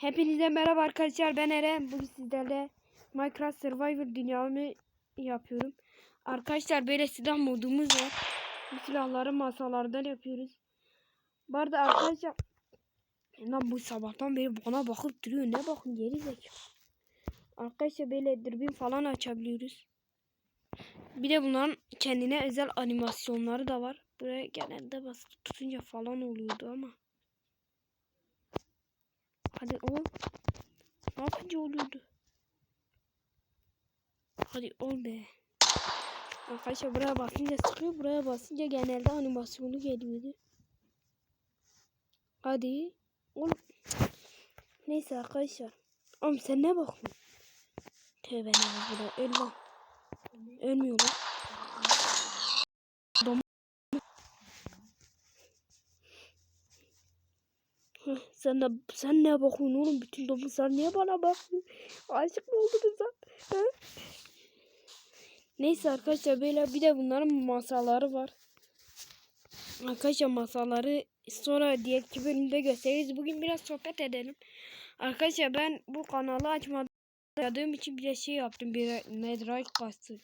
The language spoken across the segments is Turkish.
Hepinize merhaba arkadaşlar ben Eren. Bugün sizlerle Minecraft Survivor dünyamı yapıyorum. Arkadaşlar böyle silah modumuz var. Bu silahları masalardan yapıyoruz. Bu arada arkadaşlar Lan bu sabahtan beri bana bakıp duruyor. Ne bakın geri zekalı. Arkadaşlar böyle dürbün falan açabiliyoruz. Bir de bunların kendine özel animasyonları da var. Buraya genelde basıp tutunca falan oluyordu ama. Hadi oğlum. Ne yapınca oluyordu? Hadi ol be. Arkadaşlar buraya basınca sıkıyor. Buraya basınca genelde animasyonu geliyordu. Hadi. Oğlum. Neyse arkadaşlar. Oğlum sen ne bakıyorsun? Tövbe ne burada. Öl lan. Ölmüyor. Sen de sen ne bakıyorsun oğlum? Bütün domuzlar niye bana bakıyor? Aşık mı oldunuz lan? He? Neyse arkadaşlar böyle bir de bunların masaları var. Arkadaşlar masaları sonra diğerki bölümde gösteririz. Bugün biraz sohbet edelim. Arkadaşlar ben bu kanalı açmadığım için bir şey yaptım. Bir netherite kastı.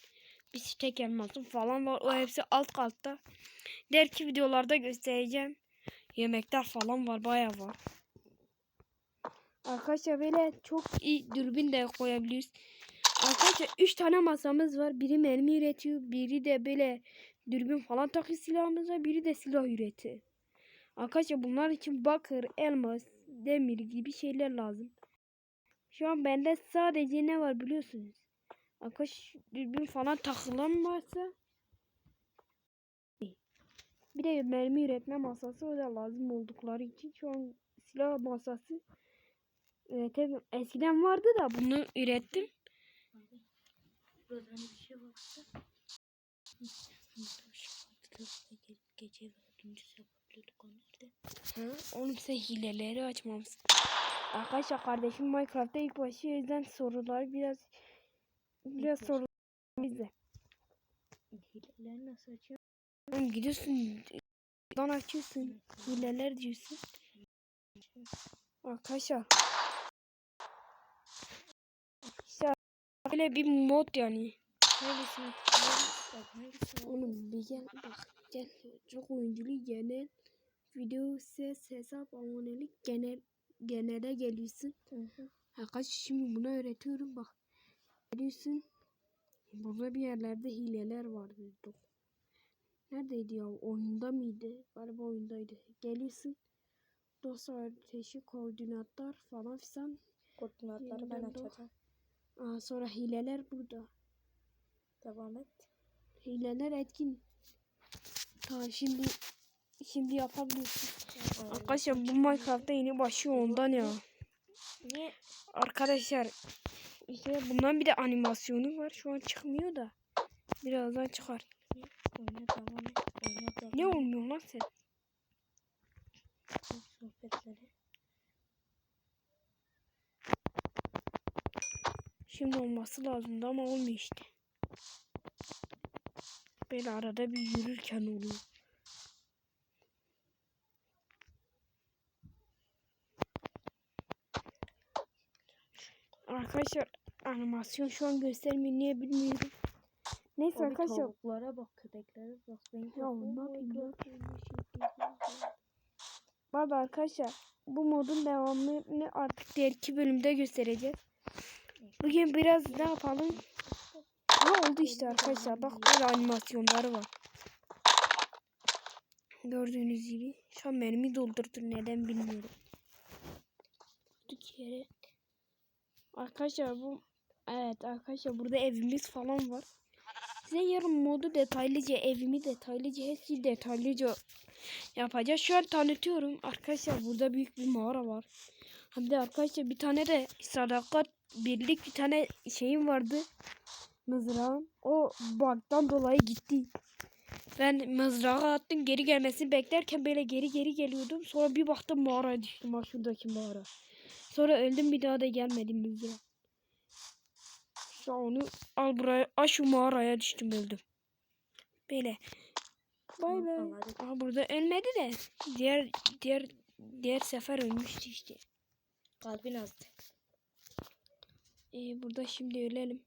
Bir stek elmasım falan var. O hepsi alt katta. Diğerki videolarda göstereceğim. Yemekler falan var. Bayağı var. Arkadaşlar böyle çok iyi dürbün de koyabiliyoruz. Arkadaşlar 3 tane masamız var. Biri mermi üretiyor. Biri de böyle dürbün falan takıyor silahımız var. Biri de silah üretiyor. Arkadaşlar bunlar için bakır, elmas, demir gibi şeyler lazım. Şu an bende sadece ne var biliyorsunuz. Arkadaş dürbün falan takılan varsa bir de mermi üretme masası o da lazım oldukları için şu an silah masası üretemiyorum. Eskiden vardı da bunu ürettim. Hı? Oğlum sen hileleri açmamışsın. Arkadaşlar kardeşim Minecraft'ta ilk başı yüzden sorular biraz biraz sorular bize. Hileleri nasıl açıyor? Gidiyorsun lan açıyorsun. Hileler diyorsun. Arkadaşlar. İşte böyle bir mod yani. Neredesin? Var? Oğlum bir gel bak gel. Çok oyunculu genel video ses hesap abonelik genel genele geliyorsun. Hı hı. Arkadaş şimdi bunu öğretiyorum bak. Geliyorsun. Burada bir yerlerde hileler vardı. Neredeydi ya? Oyunda mıydı? Galiba oyundaydı. Geliyorsun. Dosya ateşi, koordinatlar falan filan. Koordinatları ben açacağım. Aa, sonra hileler burada. Devam et. Hileler etkin. Tamam şimdi şimdi yapabiliyorsun. Arkadaşlar bu Minecraft'ta yeni başlıyor ondan ya. Niye? Arkadaşlar işte bundan bir de animasyonu var. Şu an çıkmıyor da. Birazdan çıkar. Oyuna devam et. Oyuna devam Ne olmuyor lan sen? Sohbetleri. Şimdi olması lazımdı ama olmuyor işte. Böyle arada bir yürürken oluyor. Arkadaşlar animasyon şu an göstermiyor niye bilmiyorum. Neyse Abi arkadaşlar. tavuklara bak, köpeklere bak. Ben Ya yapayım ya? Bu arada arkadaşlar bu modun devamını artık diğer iki bölümde göstereceğiz. Bugün biraz ne yapalım? Ne oldu işte arkadaşlar bak böyle animasyonları var. Gördüğünüz gibi. Şu an mermi doldurdu neden bilmiyorum. Durduk. Arkadaşlar bu evet arkadaşlar burada evimiz falan var. Size yarın modu detaylıca evimi detaylıca hepsi detaylıca yapacağız. Şu an tanıtıyorum. Arkadaşlar burada büyük bir mağara var. Hem de arkadaşlar bir tane de sadakat birlik bir tane şeyim vardı. Mızrağım. O bug'dan dolayı gitti. Ben mızrağı attım geri gelmesini beklerken böyle geri geri geliyordum. Sonra bir baktım mağaraya düştüm. Ha şuradaki mağara. Sonra öldüm bir daha da gelmedim mızrağa. Şu an onu al buraya. Al şu mağaraya düştüm öldüm. Böyle. Bay bay. Aha burada ölmedi de. Diğer diğer diğer sefer ölmüştü işte. Kalbin azdı. Ee, burada şimdi ölelim.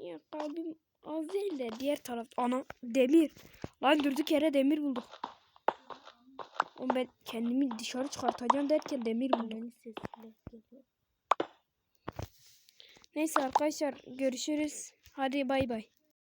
Ya kalbim az değil de diğer taraf. Ana demir. Lan durduk yere demir bulduk. Oğlum ben kendimi dışarı çıkartacağım derken demir buldum. Neyse arkadaşlar görüşürüz. Hadi bay bay.